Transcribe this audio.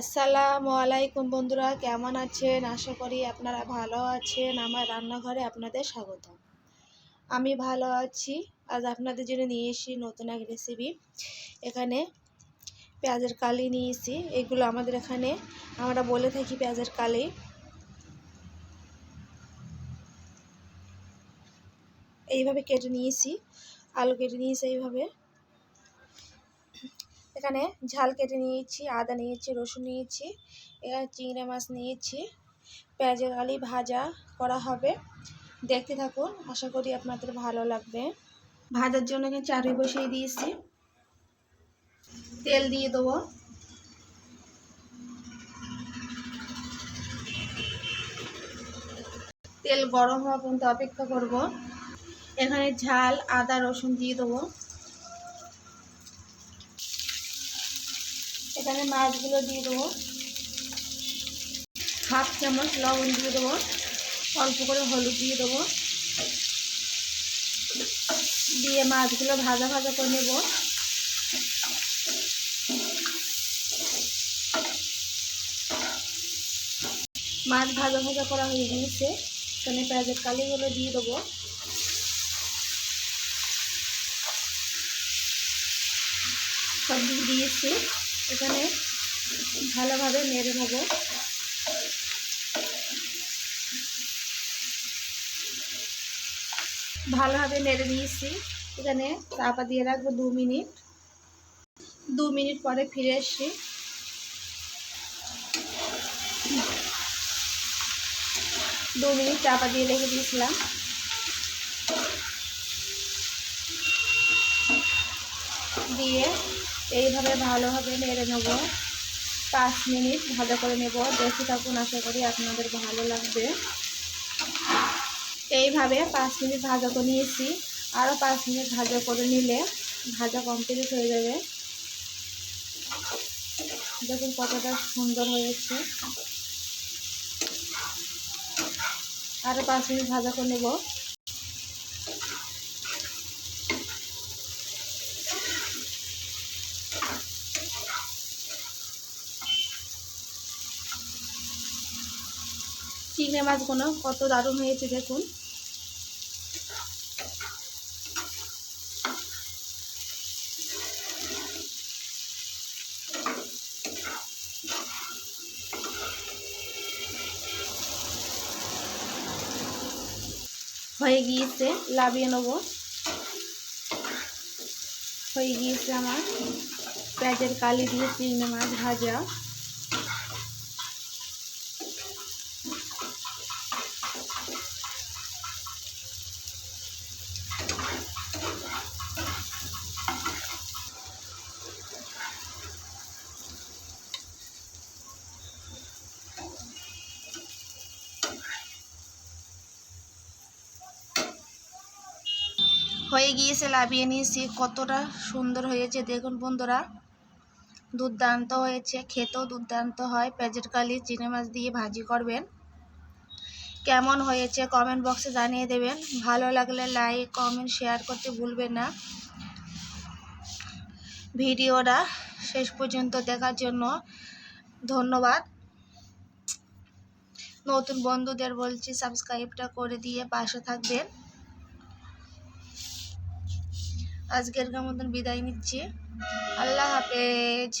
আসসালামু আলাইকুম বন্ধুরা, কেমন আছেন? আশা করি আপনারা ভালো আছেন। আমার রান্নাঘরে আপনাদের স্বাগত। আমি ভালো আছি। আজ আপনাদের জন্য নিয়ে এসেছি নতুন এক রেসিপি এখানে পেঁয়াজের কালি নিয়েছি। এগুলো আমাদের এখানে, আমরা বলে থাকি পেঁয়াজের কালি। এইভাবে কেটে নিয়েছি। আলু কেটে নিয়েছি এইভাবে। এখানে ঝাল কেটে নিয়েছি, আদা নিয়েছি, রসুন নিয়েছি, এখানে চিংড়ি মাছ নিয়েছি। পেঁয়াজের আলি ভাজা করা হবে। দেখতে থাকুন, আশা করি আপনাদের ভালো লাগবে। ভাজার জন্য এখানে চারি বসিয়ে দিয়েছি। তেল দিয়ে দেবো। তেল গরম হওয়া পর্যন্ত অপেক্ষা করব। এখানে ঝাল, আদা, রসুন দিয়ে দেবো। এখানে মাছগুলো দিয়ে দেবো। হাফ চামচ লবণ দিয়ে দেবো। অল্প করে হলুদ দিয়ে দেবো। দিয়ে মাছগুলো ভাজা ভাজা করে নেব। মাছ ভাজা ভাজা করা হয়ে গিয়েছে। এখানে পেঁয়াজের কালিগুলো দিয়ে দেবো। সব দিয়ে দিয়েছি। এখানে ভালোভাবে নেড়ে নেব। ভালোভাবে নেড়ে নিয়েছি। এখানে চাপা দিয়ে রাখব দু মিনিট। দু মিনিট পরে ফিরে এসছি দু মিনিট চাপা দিয়ে রেখে দিয়েছিলাম। দিয়ে এইভাবে ভালোভাবে নেড়ে নেব। পাঁচ মিনিট ভাজা করে নেব। দেখে থাকুন আশা করি আপনাদের ভালো লাগবে। এইভাবে পাঁচ মিনিট ভাজা করে নিয়েছি। আরও পাঁচ মিনিট ভাজা করে নিলে ভাজা কমপ্লিট হয়ে যাবে। দেখুন কতটা সুন্দর হয়েছে। আরও পাঁচ মিনিট ভাজা করে নেব। চিংড়ি মাছগুলো কত দারুণ হয়েছে দেখুন। হয়ে গিয়েছে, লাভিয়ে নেব। হয়ে গিয়েছে আমার। পেঁয়াজের কালি দিয়ে চিংড়ি মাছ ভাজা। হয়ে গিয়েছে লাভিয়ে নিয়েছি, কতটা সুন্দর হয়েছে। দেখুন বন্ধুরা, দুর্দান্ত হয়েছে, খেতেও দুর্দান্ত হয়। পেঁয়াজের কালি, চিংড়ি মাছ দিয়ে ভাজি করবেন। কেমন হয়েছে কমেন্ট বক্সে জানিয়ে দেবেন। ভালো লাগলে লাইক কমেন্ট শেয়ার করতে ভুলবেন না। ভিডিওটা শেষ পর্যন্ত দেখার জন্য ধন্যবাদ। নতুন বন্ধুদের বলছি সাবস্ক্রাইবটা করে দিয়ে পাশে থাকবেন। আজকের মতন বিদায় নিচ্ছি। আল্লাহ হাফেজ।